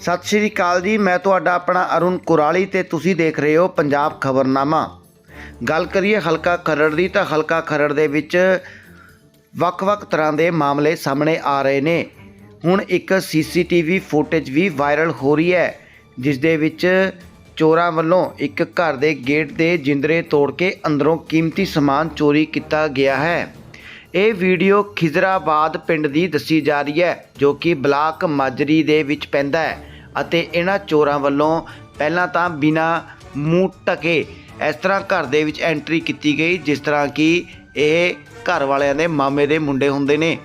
ਸਤਿ ਸ਼੍ਰੀ ਅਕਾਲ ਜੀ, ਮੈਂ ਤੁਹਾਡਾ ਆਪਣਾ ਅਰੁਣ ਕੁਰਾਲੀ ਤੇ ਤੁਸੀਂ ਦੇਖ ਰਹੇ ਹੋ ਪੰਜਾਬ ਖਬਰਨਾਮਾ। ਗੱਲ ਕਰੀਏ ਹਲਕਾ ਖਰੜ ਦੀ ਤਾਂ ਹਲਕਾ ਖਰੜ ਦੇ ਵਿੱਚ ਵੱਖ-ਵੱਖ ਤਰ੍ਹਾਂ ਦੇ ਮਾਮਲੇ ਸਾਹਮਣੇ ਆ ਰਹੇ ਨੇ। ਹੁਣ ਇੱਕ ਸੀਸੀਟੀਵੀ ਫੁਟੇਜ ਵੀ ਵਾਇਰਲ ਹੋ ਰਹੀ ਹੈ, ਜਿਸ ਦੇ ਵਿੱਚ ਚੋਰਾਂ ਵੱਲੋਂ ਇੱਕ ਘਰ ਦੇ ਗੇਟ ਦੇ ਜਿੰਦਰੇ ਤੋੜ ਕੇ ਅੰਦਰੋਂ ਕੀਮਤੀ ਸਮਾਨ ਚੋਰੀ ਕੀਤਾ ਗਿਆ ਹੈ। ਇਹ ਵੀਡੀਓ ਖਿਜ਼ਰਾਬਾਦ ਪਿੰਡ ਦੀ ਦੱਸੀ ਜਾ ਰਹੀ ਹੈ, ਜੋ ਕਿ ਬਲਾਕ ਮਾਜਰੀ ਦੇ ਵਿੱਚ ਪੈਂਦਾ ਹੈ ਅਤੇ ਇਹਨਾਂ ਚੋਰਾਂ ਵੱਲੋਂ ਪਹਿਲਾਂ ਤਾਂ ਬਿਨਾ ਮੂੰਹ ਢਕੇ ਇਸ ਤਰ੍ਹਾਂ ਘਰ ਦੇ ਵਿੱਚ ਐਂਟਰੀ ਕੀਤੀ ਗਈ, ਜਿਸ ਤਰ੍ਹਾਂ ਕਿ ਇਹ ਘਰ ਵਾਲਿਆਂ ਦੇ ਮਾਮੇ ਦੇ ਮੁੰਡੇ ਹੁੰਦੇ ਨੇ।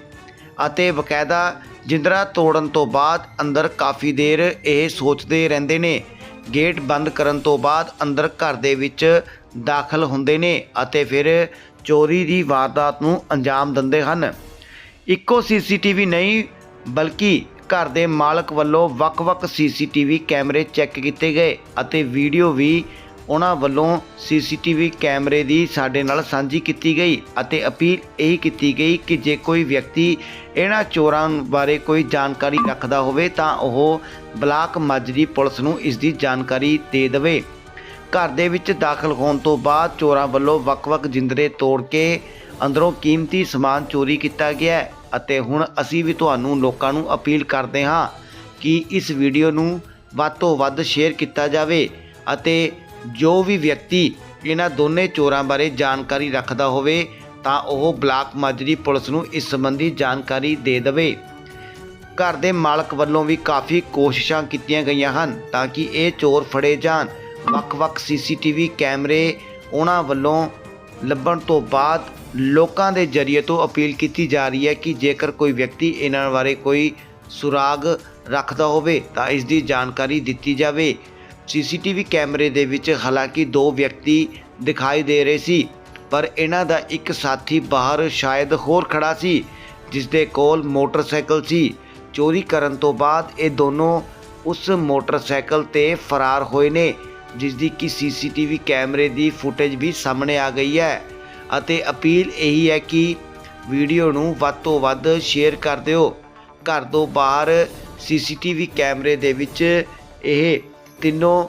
ਅਤੇ ਬਕਾਇਦਾ ਜਿੰਦਰਾ ਤੋੜਨ ਤੋਂ ਬਾਅਦ ਅੰਦਰ ਕਾਫੀ ਦੇਰ ਇਹ ਸੋਚਦੇ ਰਹਿੰਦੇ ਨੇ। ਗੇਟ ਬੰਦ ਕਰਨ ਤੋਂ ਬਾਅਦ ਅੰਦਰ ਘਰ ਦੇ ਵਿੱਚ ਦਾਖਲ ਹੁੰਦੇ ਨੇ ਅਤੇ ਫਿਰ ਚੋਰੀ ਦੀ ਵਾਰਦਾਤ ਨੂੰ ਅੰਜਾਮ ਦਿੰਦੇ ਹਨ। ਇੱਕੋ ਸੀਸੀਟੀਵੀ ਨਹੀਂ, ਬਲਕਿ ਘਰ ਦੇ ਮਾਲਕ ਵੱਲੋਂ ਵੱਖ-ਵੱਖ ਸੀਸੀਟੀਵੀ ਕੈਮਰੇ ਚੈੱਕ ਕੀਤੇ ਗਏ ਅਤੇ ਵੀਡੀਓ ਵੀ ਉਹਨਾਂ ਵੱਲੋਂ ਸੀਸੀਟੀਵੀ ਕੈਮਰੇ ਦੀ ਸਾਡੇ ਨਾਲ ਸਾਂਝੀ ਕੀਤੀ ਗਈ ਅਤੇ ਅਪੀਲ ਇਹੀ ਕੀਤੀ ਗਈ ਕਿ ਜੇ ਕੋਈ ਵਿਅਕਤੀ ਇਹਨਾਂ ਚੋਰਾਂ ਬਾਰੇ ਕੋਈ ਜਾਣਕਾਰੀ ਰੱਖਦਾ ਹੋਵੇ ਤਾਂ ਉਹ ਬਲਾਕ ਮਾਜਰੀ ਪੁਲਿਸ ਨੂੰ ਇਸ ਦੀ ਜਾਣਕਾਰੀ ਦੇ ਦੇਵੇ। ਘਰ ਦੇ ਵਿੱਚ ਦਾਖਲ ਹੋਣ ਤੋਂ ਬਾਅਦ ਚੋਰਾਂ ਵੱਲੋਂ ਵੱਖ-ਵੱਖ ਜਿੰਦਰੇ ਤੋੜ ਕੇ ਅੰਦਰੋਂ ਕੀਮਤੀ ਸਮਾਨ ਚੋਰੀ ਕੀਤਾ ਗਿਆ ਹੈ ਅਤੇ ਹੁਣ ਅਸੀਂ ਵੀ ਤੁਹਾਨੂੰ ਲੋਕਾਂ ਨੂੰ ਅਪੀਲ ਕਰਦੇ ਹਾਂ ਕਿ ਇਸ ਵੀਡੀਓ ਨੂੰ ਵੱਧ ਤੋਂ ਵੱਧ ਸ਼ੇਅਰ ਕੀਤਾ ਜਾਵੇ ਅਤੇ ਜੋ ਵੀ ਵਿਅਕਤੀ ਇਹਨਾਂ ਦੋਨੇ ਚੋਰਾਂ ਬਾਰੇ ਜਾਣਕਾਰੀ ਰੱਖਦਾ ਹੋਵੇ ਤਾਂ ਉਹ ਬਲਾਕ ਮਾਜਰੀ ਪੁਲਿਸ ਨੂੰ ਇਸ ਸੰਬੰਧੀ ਜਾਣਕਾਰੀ ਦੇ ਦੇਵੇ। ਘਰ ਦੇ ਮਾਲਕ ਵੱਲੋਂ ਵੀ ਕਾਫੀ ਕੋਸ਼ਿਸ਼ਾਂ ਕੀਤੀਆਂ ਗਈਆਂ ਹਨ ਤਾਂ ਕਿ ਇਹ ਚੋਰ ਫੜੇ ਜਾਣ। ਵੱਖ-ਵੱਖ ਸੀਸੀਟੀਵੀ ਕੈਮਰੇ ਉਹਨਾਂ ਵੱਲੋਂ ਲੱਭਣ ਤੋਂ ਬਾਅਦ ਲੋਕਾਂ ਦੇ ਜਰੀਏ ਤੋਂ ਅਪੀਲ ਕੀਤੀ ਜਾ ਰਹੀ ਹੈ ਕਿ ਜੇਕਰ ਕੋਈ ਵਿਅਕਤੀ ਇਹਨਾਂ ਬਾਰੇ ਕੋਈ ਸੁਰਾਗ ਰੱਖਦਾ ਹੋਵੇ ਤਾਂ ਇਸ ਦੀ ਜਾਣਕਾਰੀ ਦਿੱਤੀ ਜਾਵੇ। ਸੀਸੀਟੀਵੀ ਕੈਮਰੇ ਦੇ ਵਿੱਚ ਹਾਲਾਂਕਿ ਦੋ ਵਿਅਕਤੀ ਦਿਖਾਈ ਦੇ ਰਹੇ ਸੀ, ਪਰ ਇਹਨਾਂ ਦਾ ਇੱਕ ਸਾਥੀ ਬਾਹਰ ਸ਼ਾਇਦ ਹੋਰ ਖੜਾ ਸੀ ਜਿਸ ਦੇ ਕੋਲ ਮੋਟਰਸਾਈਕਲ ਸੀ। ਚੋਰੀ ਕਰਨ ਤੋਂ ਬਾਅਦ ਇਹ ਦੋਨੋਂ ਉਸ ਮੋਟਰਸਾਈਕਲ ਤੇ ਫਰਾਰ ਹੋਏ ਨੇ। ਜਿਸ ਦੀ ਕਿ ਸੀਸੀਟੀਵੀ ਕੈਮਰੇ ਦੀ ਫੁਟੇਜ ਵੀ ਸਾਹਮਣੇ ਆ ਗਈ ਹੈ। ਅਤੇ ਅਪੀਲ ਇਹੀ ਹੈ ਕਿ ਵੀਡੀਓ ਨੂੰ ਵੱਧ ਤੋਂ ਵੱਧ ਸ਼ੇਅਰ ਕਰ ਦਿਓ। ਘਰ ਤੋਂ ਬਾਹਰ ਸੀਸੀਟੀਵੀ ਕੈਮਰੇ ਦੇ ਵਿੱਚ ਇਹ ਤਿੰਨੋਂ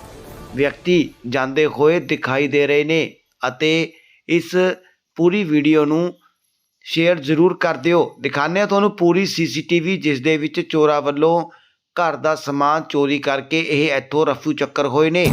ਵਿਅਕਤੀ ਜਾਂਦੇ ਹੋਏ ਦਿਖਾਈ ਦੇ ਰਹੇ ਨੇ ਅਤੇ ਇਸ ਪੂਰੀ ਵੀਡੀਓ ਨੂੰ ਸ਼ੇਅਰ ਜ਼ਰੂਰ ਕਰ ਦਿਓ। ਦਿਖਾਉਂਦੇ ਹਾਂ ਤੁਹਾਨੂੰ ਪੂਰੀ ਸੀਸੀਟੀਵੀ ਜਿਸ ਦੇ ਵਿੱਚ ਚੋਰਾਂ ਵੱਲੋਂ ਘਰ ਦਾ ਸਮਾਨ ਚੋਰੀ ਕਰਕੇ ਇਹ ਇੱਥੋਂ ਰਫੂ ਚੱਕਰ ਹੋਏ ਨੇ।